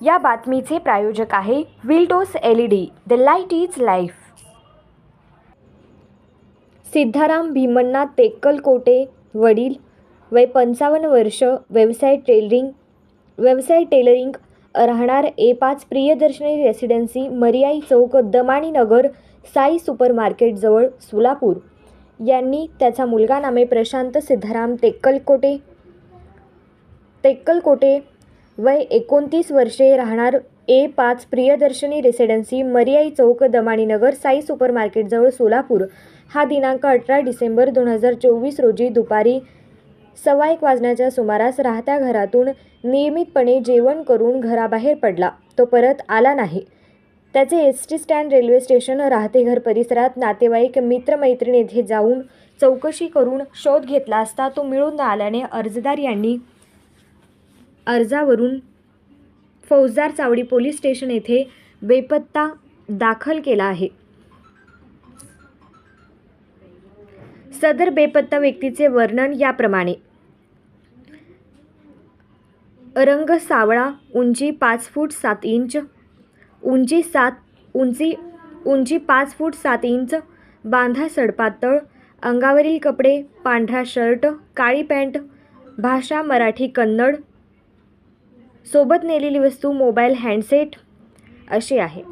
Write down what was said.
या बातमीचे प्रायोजक आहे Wildos LED the light is life Siddharam Bhimanna Tekkalkote वडील वय पंचावन्न वर्ष व्यवसाय टेलरिंग व्यवसाय टेलरिंग राहणार ए पाच प्रियदर्शनी रेसिडेन्सी मरियाई चौक दमाणी नगर साई सुपर मार्केटजवळ सोलापूर. यांनी त्याचा मुलगा नामे प्रशांत सिद्धाराम तेक्कलकोटे. तेक्कलकोटे वय एकोणतीस वर्षे राहणार ए पाच प्रियदर्शनी रेसिडेन्सी मरियाई चौक दमाणी नगर साई सुपर मार्केटजवळ सोलापूर. हा दिनांक अठरा डिसेंबर दोन हजार चोवीस रोजी दुपारी सव्वा एक वाजण्याच्या सुमारास राहत्या घरातून नियमितपणे जेवण करून घराबाहेर पडला. तो परत आला नाही. त्याचे S T stand railway station राहते घर परिसरात नातेवाईक मित्रमैत्रीण येथे जाऊन चौकशी करून शोध घेतला असता तो मिळून न आल्याने अर्जदार यांनी अर्जावरून फौजदार चावडी पोलीस स्टेशन येथे बेपत्ता दाखल केला आहे. सदर बेपत्ता व्यक्तीचे वर्णन याप्रमाणे. रंग सावळा उंची पाच फूट सात इंच उंची सात उंची उंची पाच फूट सात इंच बांधा सडपातळ अंगावरील कपडे पांढरा शर्ट काळी पॅन्ट भाषा मराठी कन्नड सोबत नेलेली वस्तू मोबाईल हँडसेट अशी आहे.